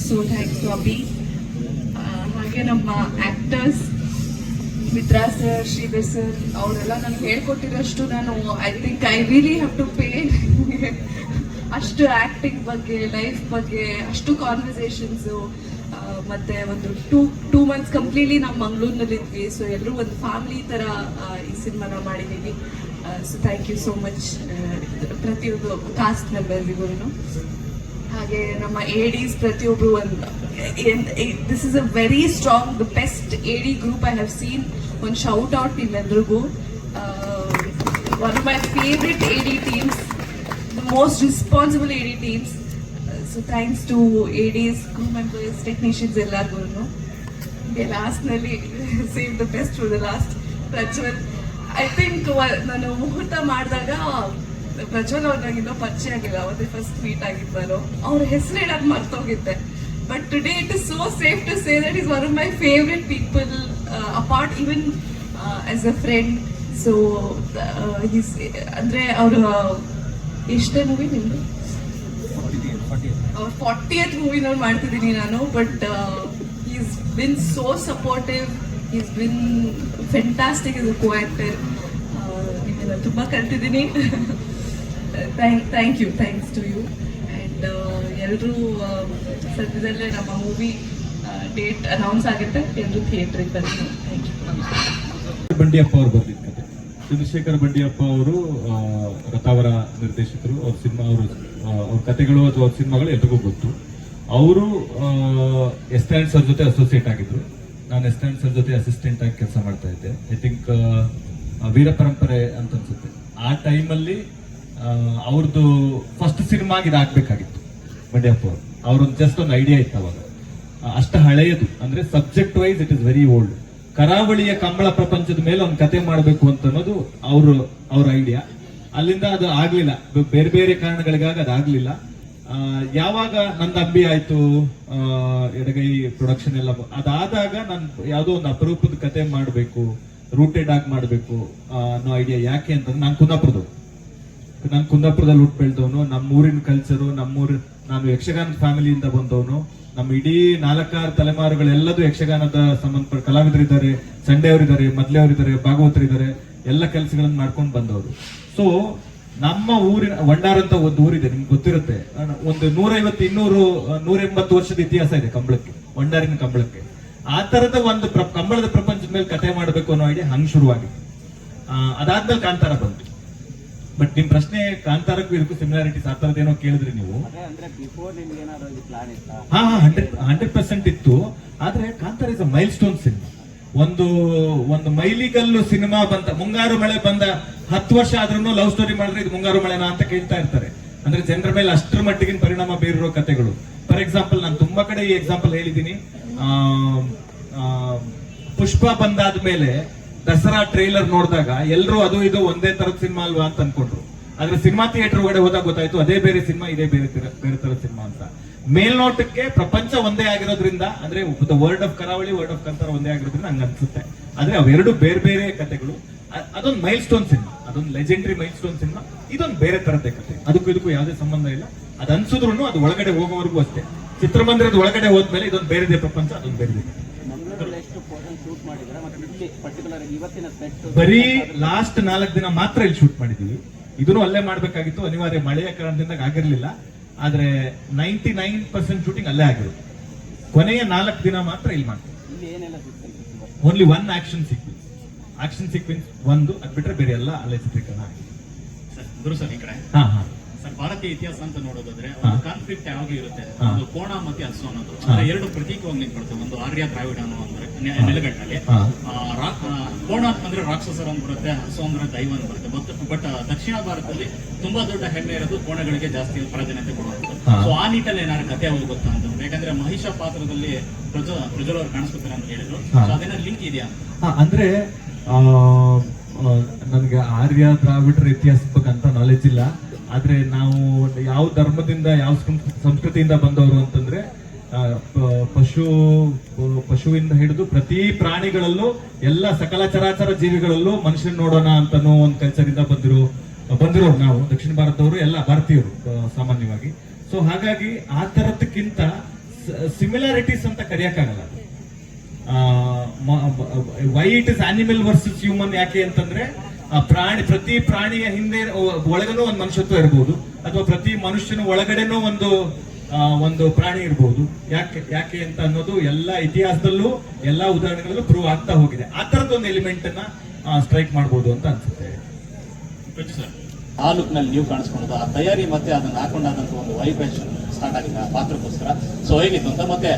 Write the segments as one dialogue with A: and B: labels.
A: So thanks to ಅಬಿ ಹಾಗೆ ನಮ್ಮ actors Mitra sir Sridhar sir ಅವರೆಲ್ಲ ನನಗೆ ಹೇಳ್ಕೊಟ್ಟಿರೋಷ್ಟು ನಾನು I think I really have to pay ಅಷ್ಟು ಆ್ಯಕ್ಟಿಂಗ್ ಬಗ್ಗೆ ಲೈಫ್ ಬಗ್ಗೆ ಅಷ್ಟು ಕಾನ್ವರ್ಸೇಷನ್ಸು ಮತ್ತೆ ಒಂದು ಟೂ ಟೂ ಮಂತ್ಸ್ ಕಂಪ್ಲೀಟ್ಲಿ ನಾವು ಮಂಗಳೂರಿನಲ್ಲಿ ಇದ್ವಿ ಸೊ ಎಲ್ಲರೂ ಒಂದು ಫ್ಯಾಮಿಲಿ ಥರ ಆ, ಈ ಸಿನಿಮಾನ ಮಾಡಿದ್ದೀವಿ so thank you so much ಪ್ರತಿಯೊಂದು ಕಾಸ್ಟ್ ಮೆಂಬರ್ಸಿಗೂ ಹಾಗೆ ನಮ್ಮ ಎಡಿಸ್ ಪ್ರತಿಯೊಬ್ಬರು ಒಂದು this is a very strong the best AD group I have seen ಒಂದು ಶೌಟ್ ಔಟ್ ನಿಮ್ಮೆಲ್ರಿಗೂ one of my favourite AD teams the most responsible AD teams so thanks to ADs crew members technicians ಎಲ್ಲರಿಗೂ ಲಾಸ್ಟ್ನಲ್ಲಿ save the best for the last Prajwal. I think ನಾನು ಮುಹೂರ್ತ ಮಾಡಿದಾಗ ಪ್ರಜ್ವಲ್ ಅವ್ರಿಗಿನ್ನೂ ಇನ್ನೂ ಪರಿಚಯ ಆಗಿಲ್ಲ ಅವತ್ತೇ ಫಸ್ಟ್ ಮೀಟ್ ಆಗಿದ್ದನು ಅವ್ರ ಹೆಸರು ಹೇಳಕ್ ಮರ್ತೋಗಿದ್ದೆ. But today it is so safe to say that is one of my favourite people apart even as a friend so ಅಂದ್ರೆ ಅಂದರೆ ಅವರು ಎಷ್ಟೇ ಮೂವಿ ನಿಮ್ದು? ಅವ್ರ ಫಾರ್ಟಿಯತ್ ಮೂವಿ ನೋಡಿ ಮಾಡ್ತಿದ್ದೀನಿ ನಾನು. But is been so supportive is been fantastic is co actor ನಿಮ್ಮನ್ನ ತುಂಬ ಕಲ್ತಿದ್ದೀನಿ. Thank thank you thanks to you and ಎಲ್ಲರೂ ಸದ್ಯದಲ್ಲೇ ನಮ್ಮ ಮೂವಿ ಡೇಟ್ ಅನೌನ್ಸ್ ಆಗುತ್ತೆ. ಎಲ್ಲರೂ ಥಿಯೇಟ್ರಿಗೆ ಬನ್ನಿ. ಥ್ಯಾಂಕ್ ಯು
B: ಬಂಡಿಯಪ್ಪ ಅವರು ಬರ್ದಿದ್ದ ಕತೆ ಬಂಡಿಯಪ್ಪ ಅವರು ರಥಾವರ ನಿರ್ದೇಶಕರು. ಅವ್ರ ಸಿನಿಮಾ, ಅವರು ಅವ್ರ ಕತೆಗಳು ಅಥವಾ ಅವ್ರ ಸಿನಿಮಾಗಳು ಎಲ್ರಿಗೂ ಗೊತ್ತು. ಅವರು ಎಸ್ಟ್ಯಾಂಡ್ ಸರ್ ಜೊತೆ ಅಸೋಸಿಯೇಟ್ ಆಗಿದ್ರು. ನಾನು ಎಸ್ಟ್ಯಾಂಡ್ ಸರ್ ಜೊತೆ ಅಸಿಸ್ಟೆಂಟ್ ಆಗಿ ಕೆಲಸ ಮಾಡ್ತಾ ಇದ್ದೆ. ಐ ಥಿಂಕ್ ವೀರ ಪರಂಪರೆ ಅಂತ ಅನ್ಸುತ್ತೆ. ಆ ಟೈಮಲ್ಲಿ ಅವ್ರದ್ದು ಫಸ್ಟ್ ಸಿನಿಮಾಗೆ ಇದಾಗಬೇಕಾಗಿತ್ತು ಅವರು ಅವ್ರೊಂದು ಜಸ್ಟ್ ಒಂದು ಐಡಿಯಾ ಇತ್ತು ಅವಾಗ. ಅಷ್ಟು ಹಳೆಯದು. ಅಂದ್ರೆ subject wise it is very old ಕರಾವಳಿಯ ಕಂಬಳ ಪ್ರಪಂಚದ ಮೇಲೆ ಒಂದು ಕತೆ ಮಾಡಬೇಕು ಅಂತ ಅನ್ನೋದು ಅವರು, ಅವ್ರ ಐಡಿಯಾ ಅಲ್ಲಿಂದ ಅದು ಆಗ್ಲಿಲ್ಲ. ಬೇರೆ ಬೇರೆ ಕಾರಣಗಳಿಗಾಗಿ ಅದಾಗ್ಲಿಲ್ಲ ಆಗಲಿಲ್ಲ. ಯಾವಾಗ ನಂದು ಅಂಬಿ ಆಯ್ತು ಎಡಗೈ ಪ್ರೊಡಕ್ಷನ್ ಎಲ್ಲ ಅದಾದಾಗ ನಾನು ಯಾವುದೋ ಒಂದು ಅಪರೂಪದ ಕತೆ ಮಾಡಬೇಕು ರೂಟೆಡ್ ಆಗಿ ಮಾಡಬೇಕು ಅನ್ನೋ ಐಡಿಯಾ ಯಾಕೆ ಅಂತಂದ್ರೆ ನಾನು ಕುಂದಾಪುರದವ್ರು. ನಾನು ಕುಂದಾಪುರದಲ್ಲಿ ಹುಟ್ಟು ಬೆಳೆದವನು ನಮ್ಮ ಊರಿನ ಕಲ್ಚರು ನಮ್ಮೂರು ನಾನು ಯಕ್ಷಗಾನ ಫ್ಯಾಮಿಲಿಯಿಂದ ಬಂದವನು. ನಮ್ಮ ಇಡೀ ನಾಲ್ಕಾರು ತಲೆಮಾರುಗಳೆಲ್ಲದೂ ಯಕ್ಷಗಾನದ ಸಂಬಂಧಪಟ್ಟ ಕಲಾವಿದರಿದ್ದಾರೆ ಸಂಡೆ ಅವರಿದ್ದಾರೆ ಮದ್ಲೆ ಅವರಿದ್ದಾರೆ ಭಾಗವತರಿದ್ದಾರೆ, ಎಲ್ಲ ಕೆಲಸಗಳನ್ನ ಮಾಡ್ಕೊಂಡು ಬಂದವರು. ಸೊ ನಮ್ಮ ಊರಿನ ಒಂಡಾರ್ ಅಂತ ಒಂದು ಊರಿದೆ, ನಿಮ್ಗೆ ಗೊತ್ತಿರುತ್ತೆ. ಒಂದು ನೂರೈವತ್ತು, ಇನ್ನೂರು ನೂರ ಎಂಬತ್ತು ವರ್ಷದ ಇತಿಹಾಸ ಇದೆ ಕಂಬಳಕ್ಕೆ ವಂಡಾರಿನ ಕಂಬಳಕ್ಕೆ. ಆ ತರದ ಒಂದು ಕಂಬಳದ ಪ್ರಪಂಚದ ಮೇಲೆ ಕತೆ ಮಾಡಬೇಕು ಅನ್ನೋ ಐಡಿಯಾ ಹಂಗೆ ಶುರುವಾಗಿದೆ. ಅದಾದ್ಮೇಲೆ ಕಾಂತಾರ ಬಂತು. ಬಟ್ ನಿಮ್ ಪ್ರಶ್ನೆ ಕಾಂತಾರಕ್ಕೂ ಇದಕ್ಕೂ ಸಿಮಿಲಾರಿಟೀಸ್ ಆ ಏನೋ ಕೇಳಿದ್ರಿ ನೀವು. ಹಾ ಹಾ ಹಂಡ್ರೆಡ್ ಹಂಡ್ರೆಡ್ ಪರ್ಸೆಂಟ್ ಇತ್ತು. ಆದ್ರೆ Kantara is a milestone cinema ಒಂದು ಒಂದು ಮೈಲಿಗಲ್ಲು ಸಿನಿಮಾ ಬಂತ ಮುಂಗಾರು ಮಳೆ ಬಂದ ಹತ್ತು ವರ್ಷ ಆದ್ರೂ ಲವ್ ಸ್ಟೋರಿ ಮಾಡಿದ್ರೆ ಇದು ಮುಂಗಾರು ಮಳೆನಾ ಅಂತ ಕೇಳ್ತಾ ಇರ್ತಾರೆ. ಅಂದ್ರೆ ಜನರ ಮೇಲೆ ಅಷ್ಟರ ಮಟ್ಟಿಗಿನ ಪರಿಣಾಮ ಬೀರಿರೋ ಕಥೆಗಳು ಫಾರ್ ಎಕ್ಸಾಂಪಲ್ ನಾನು ತುಂಬಾ ಕಡೆ ಈ ಎಕ್ಸಾಂಪಲ್ ಹೇಳಿದ್ದೀನಿ. ಪುಷ್ಪ ಬಂದಾದ್ಮೇಲೆ ದಸರಾ ಟ್ರೈಲರ್ ನೋಡಿದಾಗ ಎಲ್ಲರೂ ಅದು ಇದು ಒಂದೇ ತರದ ಸಿನಿಮಾ ಅಲ್ವಾ ಅಂತ ಅನ್ಕೊಂಡ್ರು. ಆದ್ರೆ ಸಿನಿಮಾ ಥಿಯೇಟರ್ ಒಳಗಡೆ ಹೋದಾಗ ಗೊತ್ತಾಯ್ತು, ಅದೇ ಬೇರೆ ಸಿನಿಮಾ, ಇದೇ ಬೇರೆ ಬೇರೆ ತರದ ಸಿನಿಮಾ ಅಂತ. ಮೇಲ್ನೋಟಕ್ಕೆ ಪ್ರಪಂಚ ಒಂದೇ ಆಗಿರೋದ್ರಿಂದ, ಅಂದ್ರೆ word of Karavali word of Kantara ಒಂದೇ ಆಗಿರೋದ್ರಿಂದ ಹಂಗ ಅನ್ಸುತ್ತೆ. ಆದ್ರೆ ಅವೆರಡು ಬೇರೆ ಬೇರೆ ಕತೆಗಳು. ಅ- ಅದೊಂದು ಮೈಲ್ ಸ್ಟೋನ್ ಸಿನಿಮಾ, ಅದೊಂದು ಲೆಜೆಂಡ್ರಿ ಮೈಲ್ ಸ್ಟೋನ್ ಸಿನಿಮಾ, ಇದೊಂದು ಬೇರೆ ತರದೇ ಕತೆ. ಅದಕ್ಕೂ ಇದಕ್ಕೂ ಯಾವುದೇ ಸಂಬಂಧ ಇಲ್ಲ. ಅದು ಅನ್ಸಿದ್ರು ಅದು ಒಳಗಡೆ ಹೋಗೋವರೆಗೂ ಅಷ್ಟೇ. ಚಿತ್ರಮಂದಿರದ ಒಳಗಡೆ ಹೋದ್ಮೇಲೆ ಇದೊಂದು ಬೇರೆದೇ ಪ್ರಪಂಚ, ಅದೊಂದು ಬೇರೆದೇ ಕತೆ.
C: ಶೂಟ್ ಮಾಡಿದ್ರೆ ಮತ್ತೆ ಇಲ್ಲಿ ಪರ್ಟಿಕ್ಯುಲರ್ ಇವತ್ತಿನ ಸೆಟ್
B: ಬರೀ ಲಾಸ್ಟ್ ನಾಲ್ಕು ದಿನ ಮಾತ್ರ ಇಲ್ಲಿ ಶೂಟ್ ಮಾಡಿದೀವಿ. ಇದನ್ನು ಅಲ್ಲೇ ಮಾಡಬೇಕಾಗಿತ್ತು. ಅನಿವಾರ್ಯ ಮಳೆಯ ಕಾರಣದಿಂದ ಆಗಿರಲಿಲ್ಲ. ಆದ್ರೆ ನೈಂಟಿ ನೈನ್ ಪರ್ಸೆಂಟ್ ಶೂಟಿಂಗ್ ಅಲ್ಲೇ ಆಗಿರು ಕೊನೆಯ ನಾಲ್ಕು ದಿನ ಮಾತ್ರ ಇಲ್ಲಿ ಮಾಡ್ತೀವಿ. Only one action sequence action sequence ಒಂದು ಅದ್ ಬಿಟ್ರೆ ಬೇರೆ ಎಲ್ಲ ಅಲ್ಲೇ ಚಿತ್ರೀಕರಣ ಆಗಿದೆ.
D: ಸರ್ ಗುರು ಸರ್ ಈ ಕಡೆ.
B: ಹಾ ಹಾ.
D: ಸರ್ ಭಾರತೀಯ ಇತಿಹಾಸ ಅಂತ ನೋಡೋದಾದ್ರೆ. ಕಾನ್ಫ್ಲಿಕ್ಟ್ ಯಾವಾಗ ಇರುತ್ತೆ? ಒಂದು ಕೋಣ ಮತ್ತೆ ಹಸು ಅನ್ನೋದು. ಅಂದ್ರೆ ಎರಡು ಪ್ರತೀಕವಾಗಿ ನಿಂತ್ಕೊಳ್ತವೆ ಒಂದು ಆರ್ಯ ದ್ರಾವಿಡ ಅನ್ನೋ ಅಂದ್ರೆ ನೆಲೆಗಟ್ಟಲ್ಲಿ. ಕೋಣ ಅಂದ್ರೆ ರಾಕ್ಷಸರ ಅಂತ ಬರುತ್ತೆ ಹಸು ಅಂದ್ರೆ ದೈವ ಅಂತ ಬರುತ್ತೆ ಬಟ್ ಬಟ್ ದಕ್ಷಿಣ ಭಾರತದಲ್ಲಿ ತುಂಬಾ ದೊಡ್ಡ ಹೆಮ್ಮೆ ಇರೋದು ಕೋಣಗಳಿಗೆ ಜಾಸ್ತಿ ಪ್ರಾಧಾನ್ಯತೆ ಕೊಡುವಂಥದ್ದು. ಸೊ ಆ ನಿಟ್ಟಲ್ಲಿ ಏನಾದ್ರು ಕಥೆ ಹೋಗುತ್ತಾ ಗೊತ್ತಾ ಅಂತ ಯಾಕಂದ್ರೆ ಮಹಿಷ ಪಾತ್ರದಲ್ಲಿ ಪ್ರಜ ಪ್ರಜ್ವಲ್ ಅವ್ರು ಕಾಣಿಸ್ಕೊತಾರೆ ಅಂತ ಹೇಳಿದ್ರು. ಸೊ ಅದೇನ ಲಿಂಕ್ ಇದೆಯಾ?
B: ಅಂದ್ರೆ ನನಗೆ ಆರ್ಯ ದ್ರಾವಿಡರ ಇತಿಹಾಸದ ಬಗ್ಗೆ ಅಂತ ನಾಲೆಜ್ ಇಲ್ಲ. ಆದ್ರೆ ನಾವು ಯಾವ ಧರ್ಮದಿಂದ, ಯಾವ ಸಂಸ್ಕೃ- ಸಂಸ್ಕೃತಿಯಿಂದ ಬಂದವರು ಅಂತಂದ್ರೆ ಪಶು ಪಶುವಿಂದ ಹಿಡಿದು ಪ್ರತಿ ಪ್ರಾಣಿಗಳಲ್ಲೂ ಎಲ್ಲ ಸಕಲ ಚರಾಚರ ಜೀವಿಗಳಲ್ಲೂ ಮನುಷ್ಯನ ನೋಡೋಣ ಅಂತನೋ ಒಂದು ಕಲ್ಚರಿಂದ ಬಂದಿರೋ ಬಂದಿರೋರು ನಾವು, ದಕ್ಷಿಣ ಭಾರತದವರು ಎಲ್ಲ ಭಾರತೀಯರು ಸಾಮಾನ್ಯವಾಗಿ. ಸೊ ಹಾಗಾಗಿ ಆ ಥರದಕ್ಕಿಂತ ಸಿಮಿಲಾರಿಟೀಸ್ ಅಂತ ಕರೆಯಕ್ಕಾಗಲ್ಲ. Why it is animal versus human ಯಾಕೆ ಅಂತಂದ್ರೆ ಪ್ರಾಣಿ ಪ್ರತಿ ಪ್ರಾಣಿಯ ಹಿಂದೆ ಒಳಗನೂ ಒಂದು ಮನುಷ್ಯತ್ವ ಇರಬಹುದು ಅಥವಾ ಪ್ರತಿ ಮನುಷ್ಯನ ಒಳಗಡೆನೂ ಒಂದು ಒಂದು ಪ್ರಾಣಿ ಇರಬಹುದು ಯಾಕೆ ಯಾಕೆ ಅಂತ ಅನ್ನೋದು ಎಲ್ಲ ಇತಿಹಾಸದಲ್ಲೂ ಎಲ್ಲಾ ಉದಾಹರಣೆಗಳಲ್ಲೂ ಪ್ರೂವ್ ಆಗ್ತಾ ಹೋಗಿದೆ. ಆ ತರದೊಂದು ಎಲಿಮೆಂಟ್ ಅನ್ನ ಸ್ಟ್ರೈಕ್ ಮಾಡಬಹುದು ಅಂತ ಅನ್ಸುತ್ತೆ.
D: ಆ ಲುಕ್ನಲ್ಲಿ ನೀವು ಕಾಣಿಸ್ಕೊಳ್ಳೋದು ಆ ತಯಾರಿ ಮತ್ತೆ ಅದನ್ನ ಹಾಕೊಂಡಾದಂತ ಒಂದು ವೈಬ್ರೇಷನ್ ಸ್ಟಾರ್ಟ್ ಆಗಿದೆ ಆ ಪಾತ್ರಕ್ಕೋಸ್ಕರ. ಸೊ ಹೇಗಿತ್ತು ಅಂತ ಮತ್ತೆ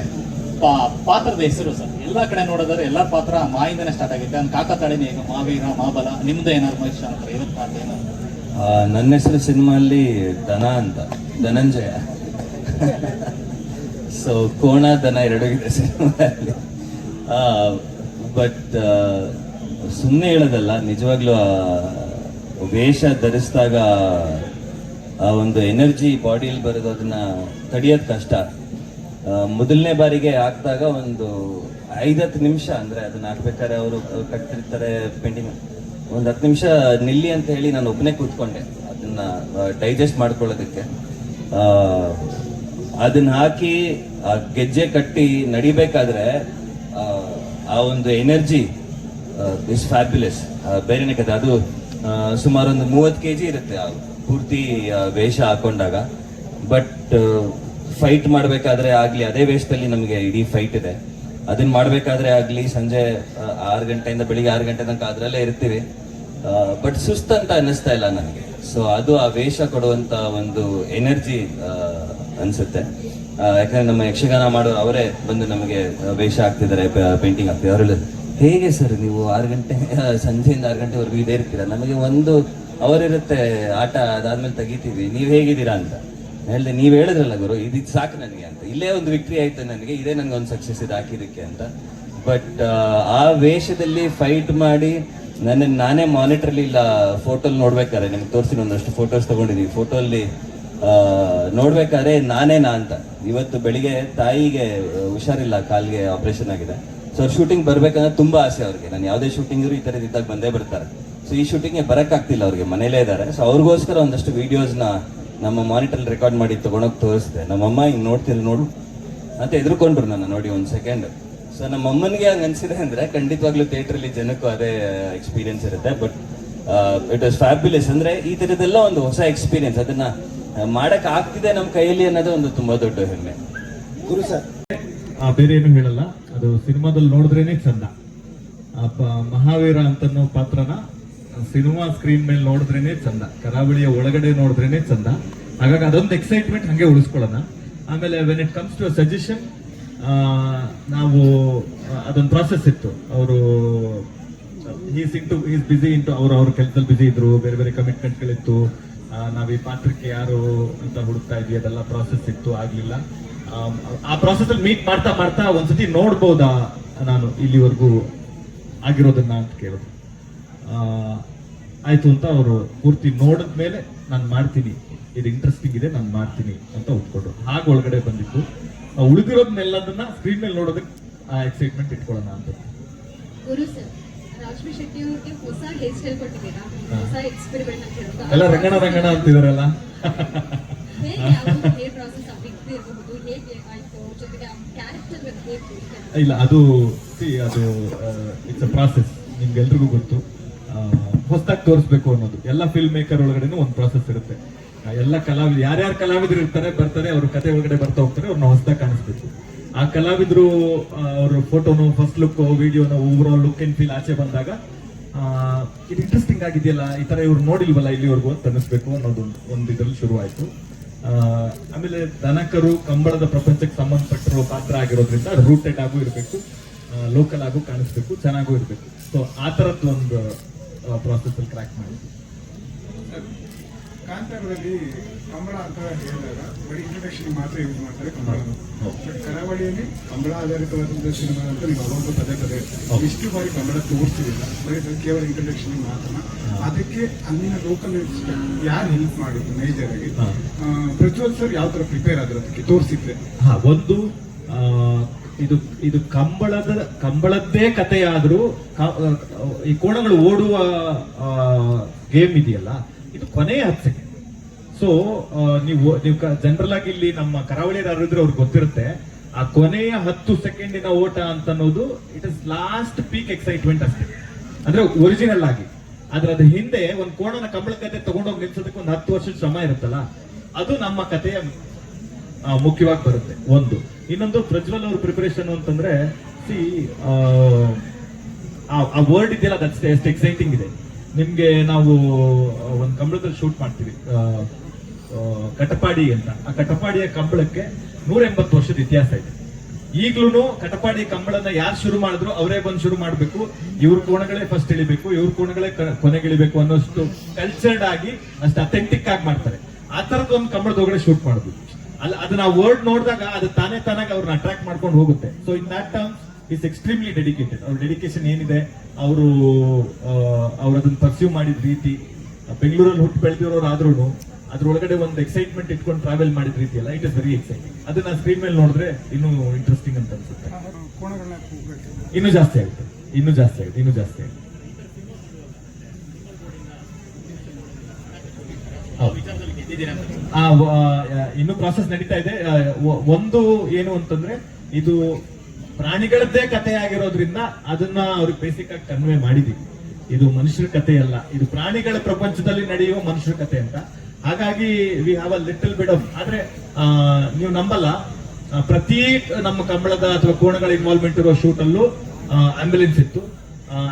D: ಪಾತ್ರದ ಹೆಸರು ಸರ್. ಎಲ್ಲ ಕಡೆ ನೋಡಿದ್ರೆ ಎಲ್ಲ ಪಾತ್ರ ಮಾಯಿಂದನೇ ಸ್ಟಾರ್ಟ್ ಆಗಿದೆ ಕಾಕ ಕಾಕತಾಳಿನೇ ಈಗ ಮಾವೀರ, ಮಾಬಲ, ನಿಮ್ದು ಏನಾದ್ರು ಮಹೇಶ್ ಅಂತ ಇವತ್ತು ಪಾತ್ರ ಏನಾದ್ರು?
E: ನನ್ನ ಹೆಸರು ಸಿನಿಮಾಲ್ಲಿ ದನ ಅಂತ, ಧನಂಜಯ. ಸೊ ಕೋಣ, ದನ ಎರಡು ಇದೆ ಸಿನಿಮಾದಲ್ಲಿ. ಬಟ್ ಸುಮ್ಮನೆ ಹೇಳೋದಲ್ಲ, ನಿಜವಾಗ್ಲೂ ವೇಷ ಧರಿಸಿದಾಗ ಆ ಒಂದು ಎನರ್ಜಿ ಬಾಡಿಯಲ್ಲಿ ಬರೋದು, ಅದನ್ನ ತಡೆಯೋದು ಕಷ್ಟ. ಮೊದಲನೇ ಬಾರಿಗೆ ಹಾಕಿದಾಗ ಒಂದು ಐದತ್ತು ನಿಮಿಷ ಅಂದರೆ ಅದನ್ನ ಹಾಕ್ಬೇಕಾದ್ರೆ ಅವರು ಕಟ್ತಿರ್ತಾರೆ ಪೇಂಟಿಂಗ್ ಒಂದು ಹತ್ತು ನಿಮಿಷ ನಿಲ್ಲಿ ಅಂತ ಹೇಳಿ ನಾನು ಒಬ್ಬನೇ ಕೂತ್ಕೊಂಡೆ. ಅದನ್ನ ಡೈಜೆಸ್ಟ್ ಮಾಡ್ಕೊಳ್ಳೋದಕ್ಕೆ. ಅದನ್ನ ಹಾಕಿ ಆ ಗೆಜ್ಜೆ ಕಟ್ಟಿ ನಡಿಬೇಕಾದ್ರೆ ಆ, ಒಂದು ಎನರ್ಜಿ ಇಸ್ ಫ್ಯಾಬ್ಯುಲೆಸ್ ಬೇರೆನೇ ಕತೆ ಅದು ಆ, ಸುಮಾರು ಒಂದು ಮೂವತ್ತು ಕೆ ಜಿ ಇರುತ್ತೆ ಪೂರ್ತಿ ವೇಷ ಹಾಕೊಂಡಾಗ. ಬಟ್ ಫೈಟ್ ಮಾಡಬೇಕಾದ್ರೆ ಆಗ್ಲಿ, ಅದೇ ವೇಷದಲ್ಲಿ ನಮಗೆ ಇಡೀ ಫೈಟ್ ಇದೆ. ಅದನ್ನ ಮಾಡಬೇಕಾದ್ರೆ ಆಗ್ಲಿ, ಸಂಜೆ ಆರು ಗಂಟೆಯಿಂದ ಬೆಳಿಗ್ಗೆ ಆರು ಗಂಟೆ ತನಕ ಅದರಲ್ಲೇ ಇರ್ತೀವಿ. ಬಟ್ ಸುಸ್ತಂತ ಅನ್ನಿಸ್ತಾ ಇಲ್ಲ ನನಗೆ ಸೊ ಅದು ಆ ವೇಷ ಕೊಡುವಂತ ಒಂದು ಎನರ್ಜಿ ಅನ್ಸುತ್ತೆ. ಯಾಕಂದ್ರೆ ನಮ್ಮ ಯಕ್ಷಗಾನ ಮಾಡೋ ಅವರೇ ಬಂದು ನಮಗೆ ವೇಷ ಹಾಕ್ತಿದ್ದಾರೆ ಪೇಂಟಿಂಗ್ ಹಾಕ್ತಿದ್ದಾರೆ. ಅವರಲ್ಲಿ, ಹೇಗೆ ಸರ್ ನೀವು ಆರು ಗಂಟೆ ಸಂಜೆಯಿಂದ ಆರು ಗಂಟೆವರೆಗೂ ಇದೇ ಇರ್ತೀರಾ? ನಮಗೆ ಒಂದು ಅವರಿರುತ್ತೆ ಆಟ ಅದಾದ್ಮೇಲೆ ತೆಗಿತೀವಿ. ನೀವು ಹೇಗಿದ್ದೀರಾ? ಅಂತ. ಹೇಳಿದೆ ನೀವು ಹೇಳಿದ್ರಲ್ಲ ಗುರು ಇದು ಸಾಕು ನನಗೆ ಅಂತ. ಇಲ್ಲೇ ಒಂದು ವಿಕ್ಟ್ರಿ ಆಯ್ತು ನನಗೆ, ಇದೇ ನನಗೆ ಒಂದು ಸಕ್ಸಸ್ ಇದು ಹಾಕಿದ್ದಕ್ಕೆ ಅಂತ. ಬಟ್ ಆ ವೇಷದಲ್ಲಿ ಫೈಟ್ ಮಾಡಿ ನನ್ನ ನಾನೇ ಮಾನಿಟ್ರಲ್ಲಿ ಇಲ್ಲ ಫೋಟೋಲ್ ನೋಡ್ಬೇಕಾದ್ರೆ, ನಿಮ್ಗೆ ತೋರಿಸಿನ ಒಂದಷ್ಟು ಫೋಟೋಸ್ ತೊಗೊಂಡಿದ್ದೀನಿ ಫೋಟೋಲ್ಲಿ ನೋಡ್ಬೇಕಾದ್ರೆ ನಾನೇನಾ ಅಂತ. ಇವತ್ತು ಬೆಳಿಗ್ಗೆ ತಾಯಿಗೆ ಹುಷಾರಿಲ್ಲ, ಕಾಲ್ಗೆ ಆಪರೇಷನ್ ಆಗಿದೆ. ಸೊ ಅವ್ರು ಶೂಟಿಂಗ್ ಬರ್ಬೇಕಂದ್ರೆ ತುಂಬಾ ಆಸೆ ಅವ್ರಿಗೆ. ನಾನು ಯಾವುದೇ ಶೂಟಿಂಗ್ ಈ ಥರದ್ದು ಇದ್ದಾಗ ಬಂದೇ ಬರ್ತಾರೆ. ಸೊ ಈ ಶೂಟಿಂಗ್ಗೆ ಬರೋಕ್ಕಾಗ್ತಿಲ್ಲ ಅವ್ರಿಗೆ, ಮನೇಲೇ ಇದ್ದಾರೆ ಸೊ ಅವ್ರಿಗೋಸ್ಕರ ಒಂದಷ್ಟು ವಿಡಿಯೋಸ್ನ ನಮ್ಮ ಮಾನಿಟರ್ ರೆಕಾರ್ಡ್ ಮಾಡಿ ತಗೊಂಡೋಗಿ ತೋರಿಸಿದೆ. ನಮ್ಮಮ್ಮ ಹಿಂಗೆ ನೋಡ್ತಿದ್ರು ನೋಡು. ಅಂತ ಎದುರ್ಕೊಂಡ್ರು ನನ್ನ ನೋಡಿ ಒಂದು ಸೆಕೆಂಡ್ ಸೊ ನಮ್ಮ ಅಮ್ಮನಿಗೆ ಹಂಗೆ ಅನ್ಸಿದೆ ಅಂದ್ರೆ ಖಂಡಿತವಾಗ್ಲೂ ಥಿಯೇಟ್ರಲ್ಲಿ ಜನಕ್ಕೂ ಅದೇ ಎಕ್ಸ್ಪೀರಿಯನ್ಸ್ ಇರುತ್ತೆ. ಬಟ್ ಇಟ್ ವಾಸ್ ಫ್ಯಾಬ್ಯುಲಸ್ ಅಂದ್ರೆ ಈ ಥರದ್ದೆಲ್ಲ ಒಂದು ಹೊಸ ಎಕ್ಸ್ಪೀರಿಯನ್ಸ್ ಅದನ್ನ ಮಾಡಕ್ಕೆ ಮಾಡಕ್ ಆಗ್ತಿದೆ ನಮ್ಮ ಕೈಯಲ್ಲಿ ಅನ್ನೋದು ಒಂದು ತುಂಬಾ ದೊಡ್ಡ ಹೆಮ್ಮೆ.
C: ಗುರು ಸರ್.
B: ಆ, ಬೇರೆ ಏನು ಹೇಳಲ್ಲ. ಅದು ಸಿನಿಮಾದಲ್ಲಿ ನೋಡಿದ್ರೇನೆ ಚಂದ. ಮಹಾವೀರ ಅಂತನ್ನೋ ಪಾತ್ರನ ಸಿನಿಮಾ ಸ್ಕ್ರೀನ್ ಮೇಲೆ ನೋಡಿದ್ರೇನೆ ಚಂದ, ಕರಾವಳಿಯ ಒಳಗಡೆ ನೋಡಿದ್ರೇನೆ ಚಂದ. ಹಾಗಾಗಿ ಅದೊಂದು ಎಕ್ಸೈಟ್ಮೆಂಟ್ ಹಂಗೆ ಉಳಿಸ್ಕೊಳ್ಳೋಣ. ಆಮೇಲೆ when it comes to suggestion ನಾವು ಅದೊಂದು ಪ್ರಾಸೆಸ್ ಇತ್ತು. ಅವರು is into is busy into ಅವ್ರು ಅವ್ರ ಕೆಲಸದಲ್ಲಿ ಬಿಸಿ ಇದ್ರು, ಬೇರೆ ಬೇರೆ ಕಮಿಟ್ಮೆಂಟ್ಗಳಿತ್ತು ನಾವು ಈ ಪಾತ್ರಕ್ಕೆ ಯಾರು ಅಂತ ಹುಡುಕ್ತಾ ಇದ್ವಿ, ಅದೆಲ್ಲ ಪ್ರಾಸೆಸ್ ಇತ್ತು, ಆಗಲಿಲ್ಲ. ಆ ಪ್ರಾಸೆಸ್ ಅಲ್ಲಿ ಮೀಟ್ ಮಾಡ್ತಾ ಮಾಡ್ತಾ ಒಂದ್ಸತಿ ನೋಡ್ಬೋದಾ ನಾನು ಇಲ್ಲಿವರೆಗೂ ಆಗಿರೋದನ್ನ ಅಂತ ಕೇಳೋದು. ಆಯ್ತು ಅಂತ ಅವರು ಪೂರ್ತಿ ನೋಡಿದ್ಮೇಲೆ ನಾನು ಮಾಡ್ತೀನಿ. ಇದು ಇಂಟ್ರೆಸ್ಟಿಂಗ್ ಇದೆ ನಾನು ಮಾಡ್ತೀನಿ ಅಂತ ಒಪ್ಕೊಂಡ್ರು. ಹಾಗೆ ಒಳಗಡೆ ಬಂದಿತ್ತು. ಆ ಉಳಿದಿರೋದನ್ನೆಲ್ಲದನ್ನ ಸ್ಕ್ರೀನ್ ಮೇಲೆ ನೋಡೋದಕ್ಕೆ ಆ ಎಕ್ಸೈಟ್ಮೆಂಟ್ ಇಟ್ಕೊಳ್ಳೋಣ ಅಂತ.
F: ಗುರು ಸರ್ ರಾಜ್ಮಿ ಶೆಟ್ಟಿ ಅವ್ರಿಗೆ ಹೊಸ ಹೇರ್ ಸ್ಟೈಲ್ ಕೊಟ್ಟಿದ್ದೀರಾ ಹೊಸ ಎಕ್ಸ್ಪೆರಿಮೆಂಟ್ ಅಂತ
B: ಎಲ್ಲ ರಂಗಣ ರಂಗಣ ಅಂತಿದಾರಲ್ಲ.
F: ಹೇಗೆ ಯಾವುದು ಹೇರ್ ಪ್ರಾಸೆಸ್ ಅಭಿವೃದ್ಧಿ ಇರಬಹುದು ಹೇಗೆ ಆಯ್ತು? ಜೊತೆಗೆ ಕ್ಯಾರೆಕ್ಟರ್ ಹೇಗೆ
B: ಇಲ್ಲ ಅದು ಸಿ ಅದು ಇಟ್ಸ್ ಅ ಪ್ರಾಸೆಸ್ ನಿಮ್ಗೆಲ್ರಿಗೂ ಗೊತ್ತು. ಹೊಸದಾಗಿ ತೋರಿಸ್ಬೇಕು ಅನ್ನೋದು. ಎಲ್ಲ ಫಿಲ್ಮ್ ಮೇಕರ್ ಒಳಗಡೆನೂ ಒಂದು ಪ್ರಾಸೆಸ್ ಇರುತ್ತೆ. ಎಲ್ಲ ಕಲಾವಿದ್ರು ಯಾರ್ಯಾರು ಕಲಾವಿದ್ರು ಇರ್ತಾರೆ, ಬರ್ತಾರೆ, ಅವ್ರ ಕತೆ ಒಳಗಡೆ ಬರ್ತಾ ಹೋಗ್ತಾರೆ ಅವ್ರನ್ನ ಹೊಸದಾಗಿ ಕಾಣಿಸ್ಬೇಕು. ಆ ಕಲಾವಿದ್ರು ಅವ್ರ ಫೋಟೋನು ಫಸ್ಟ್ ಲುಕ್ ವಿಡಿಯೋನ over all look and feel ಆಚೆ ಬಂದಾಗ ಇದು ಇಂಟ್ರೆಸ್ಟಿಂಗ್ ಆಗಿದೆಯಲ್ಲ, ಈ ತರ ಇವ್ರು ನೋಡಿಲ್ವಲ್ಲ ಇಲ್ಲಿವರೆಗೂ ಅಂತ ಅನ್ನಿಸ್ಬೇಕು ಅನ್ನೋದು ಒಂದು ಇದರಲ್ಲಿ ಶುರುವಾಯಿತು. ಆಮೇಲೆ ದನಕರು, ಕಂಬಳದ ಪ್ರಪಂಚಕ್ಕೆ ಸಂಬಂಧಪಟ್ಟಿರೋ ಪಾತ್ರ ಆಗಿರೋದ್ರಿಂದ ರೂಟೆಡ್ ಆಗು ಇರಬೇಕು. ಲೋಕಲ್ ಆಗು ಕಾಣಿಸ್ಬೇಕು, ಚೆನ್ನಾಗೂ ಇರಬೇಕು. ಸೊ ಆ ಥರದ್ದು ಒಂದು ಪ್ರಾಸೆಸ್ ಅಲ್ಲಿ ಕ್ರ್ಯಾಕ್ ಮಾಡಿ
G: ಕಾಂತಾರದಲ್ಲಿ ಕಂಬಳ ಅಂತ ಹೇಳಿದಾಗ ಬರೀ ಇಂಟ್ರಡಕ್ಷನ್ ಮಾತ್ರ ಯೂಸ್ ಮಾಡ್ತಾರೆ ಕಂಬಳ. ಬಟ್ ಕರಾವಳಿಯಲ್ಲಿ ಕಂಬಳ ಆಧಾರಿತವಾದಂತಹ ಸಿನಿಮಾ ಅಂತ ನೀವು ಅವಾಗ ಪದೇ ಪದೇ ಇಷ್ಟು ಬಾರಿ ಕಂಬಳ ತೋರಿಸಿಲ್ಲ ಬರೀ ಕೇವಲ ಇಂಟ್ರಡಕ್ಷನ್ ಮಾತ್ರ. ಅದಕ್ಕೆ ಅಲ್ಲಿನ ಲೋಕಲ್ ಯಾರು ಹೆಲ್ಪ್ ಮಾಡಿದ್ರು ಮೇಜರ್ ಆಗಿ. ಪ್ರಜ್ವಲ್ ಸರ್ ಯಾವ ತರ ಪ್ರಿಪೇರ್ ಆದ್ರೆ ಅದಕ್ಕೆ ತೋರಿಸಿದ್ರೆ?
B: ಹಾ ಒಂದು ಇದು ಇದು ಕಂಬಳದ, ಕಂಬಳದ್ದೇ ಕಥೆಯಾದ್ರೂ ಈ ಕೋಣಗಳು ಓಡುವ ಗೇಮ್ ಇದೆಯಲ್ಲ, ಇದು ಕೊನೆಯ ಹತ್ತು ಸೆಕೆಂಡ್ ಸೊ ನೀವು ನೀವು ಜನರಲ್ ಆಗಿ ಇಲ್ಲಿ ನಮ್ಮ ಕರಾವಳಿ ಇದ್ರೆ ಅವ್ರಿಗೆ ಗೊತ್ತಿರುತ್ತೆ, ಆ ಕೊನೆಯ ಹತ್ತು ಸೆಕೆಂಡಿನ ಓಟ ಅಂತ ಅನ್ನೋದು it is last peak excitement ಅಷ್ಟೇ. ಅಂದ್ರೆ ಒರಿಜಿನಲ್ ಆಗಿ. ಆದ್ರೆ ಅದ್ರ ಹಿಂದೆ ಒಂದು ಕೋಣನ ಕಂಬಳ ಕತೆ ತಗೊಂಡೋಗಿ ನಿಲ್ಸೋದಕ್ಕೆ ಒಂದು ಹತ್ತು ವರ್ಷದ ಶ್ರಮ ಇರುತ್ತಲ್ಲ, ಅದು ನಮ್ಮ ಕಥೆಯ ಮುಖ್ಯವಾಗಿ ಬರುತ್ತೆ. ಒಂದು. ಇನ್ನೊಂದು ಪ್ರಜ್ವಲ್ ಅವ್ರ ಪ್ರಿಪರೇಷನ್ ಅಂತಂದ್ರೆ ಸಿ ಆ ವರ್ಡ್ ಇದೆಯಲ್ಲ ದಟ್ಸ್ ಎಷ್ಟು ಎಕ್ಸೈಟಿಂಗ್ ಇದೆ. ನಿಮ್ಗೆ ನಾವು ಒಂದು ಕಂಬಳದಲ್ಲಿ ಶೂಟ್ ಮಾಡ್ತೀವಿ. ಕಟಪಾಡಿ ಅಂತ. ಆ ಕಟಪಾಡಿಯ ಕಂಬಳಕ್ಕೆ ನೂರ ಎಂಬತ್ತು ವರ್ಷದ ಇತಿಹಾಸ ಇದೆ. ಈಗ್ಲೂ ಕಟಪಾಡಿ ಕಂಬಳನ ಯಾರು ಶುರು ಮಾಡಿದ್ರು ಅವರೇ ಬಂದು ಶುರು ಮಾಡಬೇಕು. ಇವ್ರ ಕೋಣಗಳೇ ಫಸ್ಟ್ ಇಳಿಬೇಕು, ಇವ್ರ ಕೋಣಗಳೇ ಕೊನೆಗಿಳಿಬೇಕು ಅನ್ನೋಷ್ಟು ಕಲ್ಚರ್ಡ್ ಆಗಿ ಅಷ್ಟು ಅಥೆಂಟಿಕ್ ಆಗಿ ಮಾಡ್ತಾರೆ. ಆ ತರದ ಒಂದು ಕಂಬಳದ ಒಳಗಡೆ ಶೂಟ್ ಮಾಡುದು. ಅಲ್ಲ ಅದನ್ನ ವರ್ಡ್ ನೋಡಿದಾಗ ಅದು ತಾನೇ ತಾನಾಗಿ ಅವ್ರನ್ನ ಅಟ್ರಾಕ್ಟ್ ಮಾಡ್ಕೊಂಡು ಹೋಗುತ್ತೆ. So in that terms is extremely dedicated ಅವ್ರ ಡೆಡಿಕೇಶನ್ ಏನಿದೆ ಅವರು ಅವ್ರು ಅದನ್ನ ಪರ್ಸ್ಯೂ ಮಾಡಿದ ರೀತಿ ಬೆಂಗಳೂರಲ್ಲಿ ಹುಟ್ಟು ಬೆಳೆದಿರೋರು ಆದ್ರೂ ಅದ್ರೊಳಗಡೆ ಒಂದು ಎಕ್ಸೈಟ್ಮೆಂಟ್ ಇಟ್ಕೊಂಡು ಟ್ರಾವೆಲ್ ಮಾಡಿದ ರೀತಿ ಅಲ್ಲ ಇಟ್ ಇಸ್ ವೆರಿ ಎಕ್ಸೈಟಿಂಗ್ ಅದನ್ನ ಸ್ಕ್ರೀನ್ ಮೇಲೆ ನೋಡಿದ್ರೆ ಇನ್ನೂ ಇಂಟ್ರೆಸ್ಟಿಂಗ್ ಅಂತ ಅನ್ಸುತ್ತೆ. ಇನ್ನೂ ಜಾಸ್ತಿ ಆಗುತ್ತೆ. ಇನ್ನೂ ಜಾಸ್ತಿ ಆಗುತ್ತೆ. ಇನ್ನೂ ಜಾಸ್ತಿ ಆಗುತ್ತೆ ಹೌದು. ಆ, ವ- ಆ, ಇನ್ನು ಪ್ರಾಸೆಸ್ ನಡೀತಾ ಇದೆ. ಒಂದು ಏನು ಅಂತಂದ್ರೆ, ಇದು ಪ್ರಾಣಿಗಳದ್ದೇ ಕಥೆ ಆಗಿರೋದ್ರಿಂದ ಅದನ್ನ ಅವ್ರಿಗೆ ಬೇಸಿಕ್ ಆಗಿ ಕನ್ವೆ ಮಾಡಿದೀವಿ. ಇದು ಮನುಷ್ಯರ ಕಥೆ ಅಲ್ಲ ಇದು ಪ್ರಾಣಿಗಳ ಪ್ರಪಂಚದಲ್ಲಿ ನಡೆಯುವ ಮನುಷ್ಯರ ಕಥೆ ಅಂತ. ಹಾಗಾಗಿ we have a little bit of ಆದ್ರೆ ನೀವು ನಂಬಲ್ಲ. ಪ್ರತಿ ನಮ್ಮ ಕಂಬಳದ ಅಥವಾ ಕೋಣಗಳ ಇನ್ವಾಲ್ವ್ಮೆಂಟ್ ಇರೋ ಶೂಟ್ ಅಲ್ಲೂ ಆಂಬ್ಯುಲೆನ್ಸ್ ಇತ್ತು.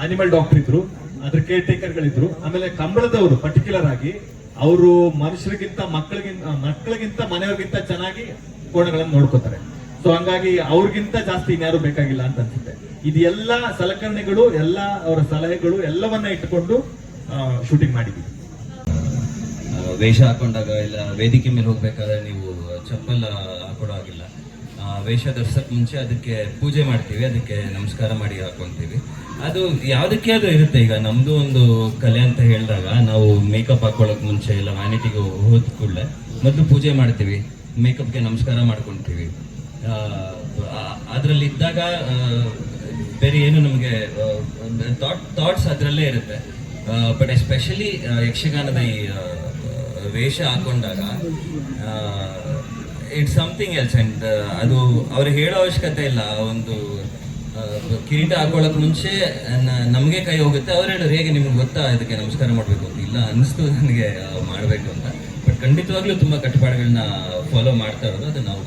B: ಅನಿಮಲ್ ಡಾಕ್ಟರ್ ಇದ್ರು, ಅದ್ರ ಕೇರ್ ಟೇಕರ್ ಗಳಿದ್ರು. ಆಮೇಲೆ ಕಂಬಳದವರು ಪರ್ಟಿಕ್ಯುಲರ್ ಆಗಿ ಅವರು ಮನುಷ್ಯರಿಗಿಂತ ಮಕ್ಕಳಿಗಿಂತ ಮಕ್ಕಳಿಗಿಂತ ಮನೆಯವ್ರಿಗಿಂತ ಚೆನ್ನಾಗಿ ಕೋಣಗಳನ್ನು ನೋಡ್ಕೋತಾರೆ. ಸೊ ಹಂಗಾಗಿ ಅವ್ರಿಗಿಂತ ಜಾಸ್ತಿ ಇನ್ಯಾರು ಬೇಕಾಗಿಲ್ಲ ಅಂತ ಅನ್ಸುತ್ತೆ. ಇದು ಎಲ್ಲ ಸಲಕರಣೆಗಳು ಎಲ್ಲ ಅವರ ಸಲಹೆಗಳು ಎಲ್ಲವನ್ನ ಇಟ್ಟುಕೊಂಡು ಶೂಟಿಂಗ್ ಮಾಡಿದ್ವಿ
E: ವೇಷ ಹಾಕೊಂಡಾಗ ಇಲ್ಲ ವೇದಿಕೆ ಮೇಲೆ ಹೋಗ್ಬೇಕಾದ್ರೆ ನೀವು ಚಪ್ಪಲ್ ಹಾಕೊಡೋ ಆಗಿಲ್ಲ ಆ, ವೇಷ ಮುಂಚೆ ಅದಕ್ಕೆ ಪೂಜೆ ಮಾಡ್ತೀವಿ, ಅದಕ್ಕೆ ನಮಸ್ಕಾರ ಮಾಡಿ ಹಾಕೊಂತೀವಿ. ಅದು ಯಾವುದಕ್ಕೆ ಅದು ಇರುತ್ತೆ? ಈಗ ನಮ್ದು ಒಂದು ಕಲೆ ಅಂತ ಹೇಳಿದಾಗ ನಾವು ಮೇಕಪ್ ಹಾಕೊಳ್ಳೋಕೆ ಮುಂಚೆ ಇಲ್ಲ ವ್ಯಾನಿಟಿಗೆ ಹೋದ ಕೂಡಲೇ ಮೊದಲು ಪೂಜೆ ಮಾಡ್ತೀವಿ ಮೇಕಪ್ಗೆ ನಮಸ್ಕಾರ ಮಾಡ್ಕೊತೀವಿ. ಅದರಲ್ಲಿ ಇದ್ದಾಗ ಬೇರೆ ಏನು ನಮಗೆ ಥಾಟ್ ಥಾಟ್ಸ್ ಅದರಲ್ಲೇ ಇರುತ್ತೆ. ಬಟ್ ಎಸ್ಪೆಷಲಿ ಯಕ್ಷಗಾನದ ಈ ವೇಷ ಹಾಕೊಂಡಾಗ ಇಟ್ಸ್ ಸಮಥಿಂಗ್ ಎಲ್ಸ್ ಅಂಡ್ ಅದು ಅವ್ರಿಗೆ ಹೇಳೋ ಅವಶ್ಯಕತೆ ಇಲ್ಲ. ಒಂದು ಕಿರೀಟ ಹಾಕೊಳ್ಳೋಕೆ ಮುಂಚೆ ನಮಗೆ ಕೈ ಹೋಗುತ್ತೆ. ಅವ್ರು ಹೇಳೋರು, ಹೇಗೆ ನಿಮ್ಗೆ ಗೊತ್ತಾ? ಇದಕ್ಕೆ ನಮಸ್ಕಾರ ಮಾಡಬೇಕು ಇಲ್ಲ, ಅನ್ನಿಸ್ತು ನನಗೆ ಮಾಡಬೇಕು ಅಂತ. ಬಟ್ ಖಂಡಿತವಾಗ್ಲೂ ತುಂಬ ಕಟ್ಟುಪಾಡುಗಳನ್ನ ಫಾಲೋ ಮಾಡ್ತಾ ಇರೋದು, ಅದು ನಾವು